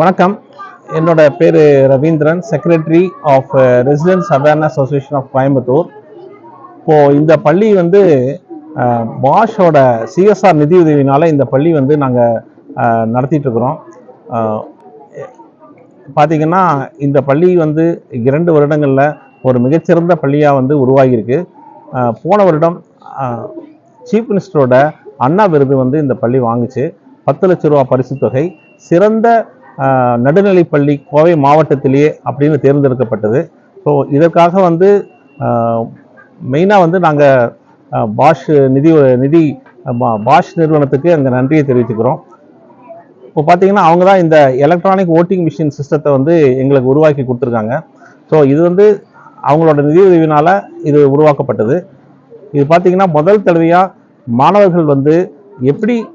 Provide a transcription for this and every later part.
வணக்கம். என்னோட பேர் Ravindran secretary of residence awareness association of Coimbatore இப்போது இந்த பள்ளி வந்து பாஷோட சிஎஸ்ஆர் நிதியுதவினால் இந்த பள்ளி வந்து நாங்கள் நடத்திட்டுருக்குறோம். பார்த்திங்கன்னா இந்த பள்ளி வந்து இரண்டு வருடங்களில் ஒரு மிகச்சிறந்த பள்ளியாக வந்து உருவாகியிருக்கு. போன வருடம் சீஃப் மினிஸ்டரோட அண்ணா விருது வந்து இந்த பள்ளி வாங்குச்சு. பத்து லட்ச ரூபா பரிசு தொகை சிறந்த நடுநிலைப்பள்ளி கோவை மாவட்டத்திலேயே அப்படின்னு தேர்ந்தெடுக்கப்பட்டது. ஸோ இதற்காக வந்து மெயினாக வந்து நாங்கள் பாஷ் நிதி நிதி பா- பாஷ் நிறுவனத்துக்கு அங்கே நன்றியை தெரிவிச்சுக்கிறோம். இப்போ பார்த்தீங்கன்னா அவங்க தான் இந்த எலக்ட்ரானிக் ஓட்டிங் மிஷின் சிஸ்டத்தை வந்து எங்களுக்கு உருவாக்கி கொடுத்துருக்காங்க. ஸோ இது வந்து அவங்களோட நிதியுதவினால் இது உருவாக்கப்பட்டது. இது பார்த்தீங்கன்னா முதல் தடவையாக மாணவர்கள் வந்து எப்படி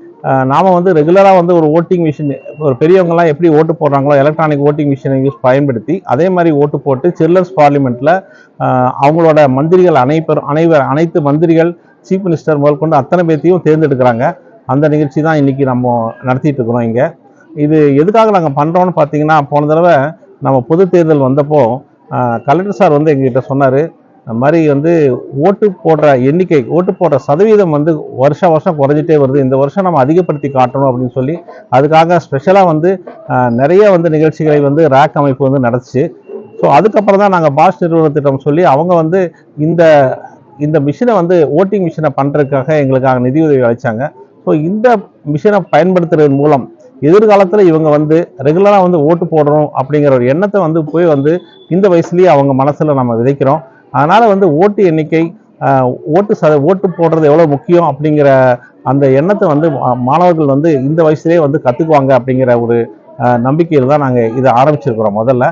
நாம் வந்து ரெகுலராக வந்து ஒரு ஓட்டிங் மிஷின் ஒரு பெரியவங்கலாம் எப்படி ஓட்டு போடுறாங்களோ எலக்ட்ரானிக் ஓட்டிங் மிஷினை யூஸ் பயன்படுத்தி அதே மாதிரி ஓட்டு போட்டு சில்லர்ஸ் பார்லிமெண்ட்டில் அவங்களோட மந்திரிகள் அனைப்பர் அனைவர் அனைத்து மந்திரிகள் சீஃப் மினிஸ்டர் முதற்கொண்டு அத்தனை பேர்த்தையும் தேர்ந்தெடுக்கிறாங்க. அந்த நிகழ்ச்சி தான் இன்றைக்கி நம்ம நடத்திட்டு இருக்கிறோம் இங்கே. இது எதுக்காக நாங்கள் பண்ணுறோம்னு பார்த்தீங்கன்னா போன தடவை நம்ம பொது தேர்தல் வந்தப்போ கலெக்டர் சார் வந்து எங்ககிட்ட சொன்னார் இந்த மாதிரி வந்து ஓட்டு போடுற எண்ணிக்கை ஓட்டு போடுற சதவீதம் வந்து வருஷம் வருஷம் குறைஞ்சிட்டே வருது. இந்த வருஷம் நம்ம அதிகப்படுத்தி காட்டணும் அப்படின்னு சொல்லி அதுக்காக ஸ்பெஷலாக வந்து நிறைய வந்து நிகழ்ச்சிகளை வந்து ரேக் அமைப்பு வந்து நடந்துச்சு ஸோ அதுக்கப்புறம் தான் நாங்கள் பாஷ் நிறுவனத்திட்டம் சொல்லி அவங்க வந்து இந்த இந்த மிஷினை வந்து ஓட்டிங் மிஷினை பண்ணுறதுக்காக எங்களுக்காக நிதியுதவி அளித்தாங்க ஸோ இந்த மிஷினை பயன்படுத்துறதன் மூலம் எதிர்காலத்தில் இவங்க வந்து ரெகுலராக வந்து ஓட்டு போடணும் அப்படிங்கிற ஒரு எண்ணத்தை வந்து போய் வந்து இந்த வயசுலேயே அவங்க மனசில் நம்ம விதைக்கிறோம். அதனால் வந்து ஓட்டு எண்ணிக்கை ஓட்டு சத ஓட்டு போடுறது எவ்வளோ முக்கியம் அப்படிங்கிற அந்த எண்ணத்தை வந்து மா- மாணவர்கள் வந்து இந்த வயசுலேயே வந்து கற்றுக்குவாங்க அப்படிங்கிற ஒரு நம்பிக்கையில் தான் நாங்கள் இதை ஆரம்பிச்சிருக்கிறோம் முதல்ல.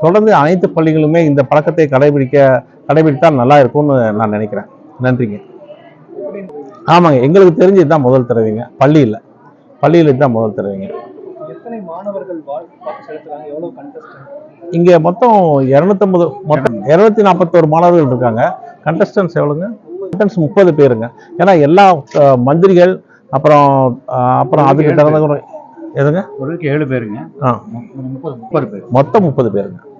தொடர்ந்து அனைத்து பள்ளிகளுமே இந்த பழக்கத்தை கடைபிடிக்க கடைபிடித்தால் நல்லா இருக்கும்னு நான் நினைக்கிறேன். நன்றிங்க. ஆமாங்க எங்களுக்கு தெரிஞ்சு இதுதான் முதல் தடவைங்க. பள்ளியில். பள்ளியில் இதுதான் முதல் தடவைங்க. எத்தனை மாணவர்கள் செலுத்துறாங்க? எவ்வளோ கண்டஸ்ட் இங்கே மொத்தம் இரநூத்தம்பது மொத்தம் இரநூத்தி நாற்பத்தோரு மாணவர்கள் இருக்காங்க. கண்டஸ்டன்ஸ் எவ்வளோங்க கண்டஸ்டன்ஸ் முப்பது பேருங்க. ஏன்னா எல்லா மந்திரிகள் அப்புறம் அப்புறம் அதுக்கு தகுந்த ஒரு- எதுங்க? ஒருக்கு ஏழு பேருங்க. ஆ. முப்பது முப்பது பேர். மொத்தம் முப்பது பேருங்க.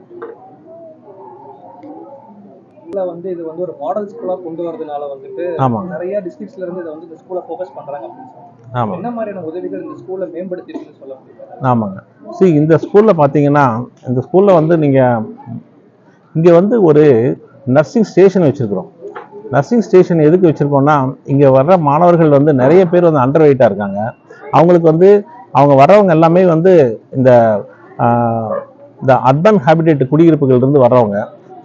வந்து இது வந்து ஒரு மாடல் ஸ்கூலா கொண்டு வரதுனால வந்துட்டு நிறைய டிஸ்ட்ரிக்ட்ஸ்ல இருந்து இதை வந்து இந்த ஸ்கூலை ஃபோக்கஸ் பண்றாங்க அப்படின்னு என்ன மாதிரியான உதவிகள் இந்த ஸ்கூலை மேம்படுத்திருக்குன்னு சொல்ல முடியும்? ஆமாங்க. See இந்த ஸ்கூலில் பார்த்தீங்கன்னா இந்த ஸ்கூலில் வந்து நீங்கள் இங்கே வந்து ஒரு நர்சிங் ஸ்டேஷன் வச்சுருக்குறோம். நர்சிங் ஸ்டேஷன் எதுக்கு வச்சுருக்கோம்னா இங்கே வர்ற மாணவர்கள் வந்து நிறைய பேர் வந்து அண்டர் வெயிட்டாக இருக்காங்க. அவங்களுக்கு வந்து அவங்க வர்றவங்க எல்லாமே வந்து இந்த இந்த அர்பன் ஹேபிடேட் குடியிருப்புகள் இருந்து வர்றவங்க.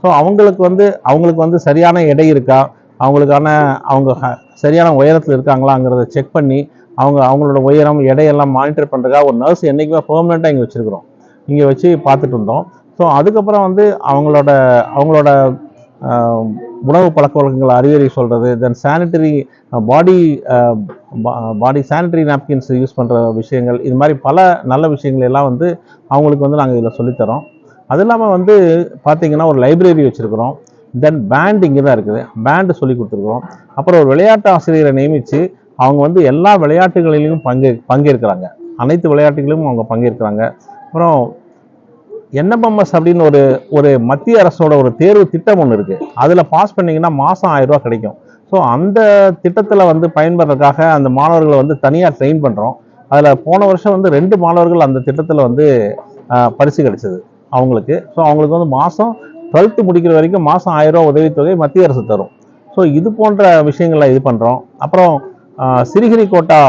ஸோ அவங்களுக்கு வந்து அவங்களுக்கு வந்து சரியான எடை இருக்கா? அவங்களுக்கான அவங்க ஹ- சரியான உயரத்தில் இருக்காங்களாங்கிறத செக் பண்ணி அவங்க அவங்களோட உயரம் எடையெல்லாம் மானிட்டர் பண்ணுறதுக்காக ஒரு நர்ஸ் என்றைக்குமே பெர்மனெண்ட்டாக இங்கே வச்சுருக்குறோம். இங்கே வச்சு பார்த்துட்டு இருந்தோம். ஸோ அதுக்கப்புறம் வந்து அவங்களோட அவங்களோட உணவு பழக்க வழக்கங்களை அறிவுரை சொல்கிறது then sanitary pad pad sanitary napkins use பண்ணுற விஷயங்கள் இது மாதிரி பல நல்ல விஷயங்கள் எல்லாம் வந்து அவங்களுக்கு வந்து நாங்கள் இதில் சொல்லித்தரோம். அது இல்லாமல் வந்து பார்த்தீங்கன்னா ஒரு லைப்ரரி வச்சுருக்குறோம். தென் பேண்ட் இங்கே தான் இருக்குது. பேண்டு சொல்லி கொடுத்துருக்குறோம். அப்புறம் ஒரு விளையாட்டு ஆசிரியரை நியமித்து அவங்க வந்து எல்லா விளையாட்டுகளிலும் பங்கே பங்கேற்கிறாங்க. அனைத்து விளையாட்டுகளிலும் அவங்க பங்கேற்கிறாங்க. அப்புறம் என்எம்எம்எஸ் அப்படின்னு ஒரு ஒரு மத்திய அரசோட ஒரு தேர்வு திட்டம் ஒன்று இருக்குது அதில் பாஸ் பண்ணிங்கன்னா மாதம் ஆயிரம் கிடைக்கும். ஸோ அந்த திட்டத்தில் வந்து பயன்படுறதுக்காக அந்த மாணவர்களை வந்து தனியாக ட்ரெயின் பண்ணுறோம் அதில் போன வருஷம் வந்து ரெண்டு மாணவர்கள் அந்த திட்டத்தில் வந்து பரிசு கிடைச்சது. அவங்களுக்கு. ஸோ அவங்களுக்கு வந்து மாதம் டுவெல்த்து முடிக்கிற வரைக்கும் மாதம் ஆயிரம் உதவித்தொகை மத்திய அரசு தரும். ஸோ இது போன்ற விஷயங்களை இது பண்ணுறோம் அப்புறம் ஆஹ், சிறுகிரிக்கோட்டா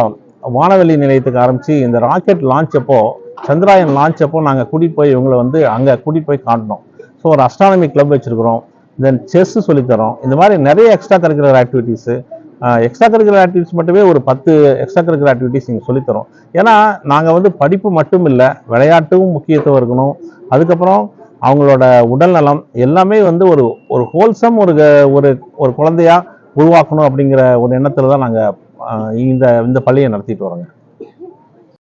வானவெளி நிலையத்துக்கு ஆரம்பித்து இந்த ராக்கெட் லான்ச் அப்போ சந்திராயன் லான்ச் அப்போ நாங்கள் கூட்டிகிட்டு போய் இவங்களை வந்து அங்கே கூட்டிகிட்டு போய் காட்டினோம் ஸோ ஒரு அஸ்ட்ரானமி கிளப் வச்சுருக்கிறோம். தென் செஸ்ஸு சொல்லித்தரோம் இந்த மாதிரி நிறைய extra curricular activities extra curricular activities மட்டுமே ஒரு பத்து எக்ஸ்ட்ரா கரிக்குலர் ஆக்டிவிட்டிஸ் இங்கே சொல்லித்தரோம். ஏன்னா நாங்கள் வந்து படிப்பு மட்டும் இல்லை விளையாட்டும் முக்கியத்துவம் இருக்கணும். அதுக்கப்புறம் அவங்களோட உடல்நலம் எல்லாமே வந்து ஒரு ஒரு ஹோல்சம் ஒரு க- ஒரு ஒரு குழந்தையா உருவாக்கணும் அப்படிங்கிற ஒரு எண்ணத்தில் தான் நாங்கள் இந்த இந்த பள்ளியை நடத்திட்டு வரோங்க.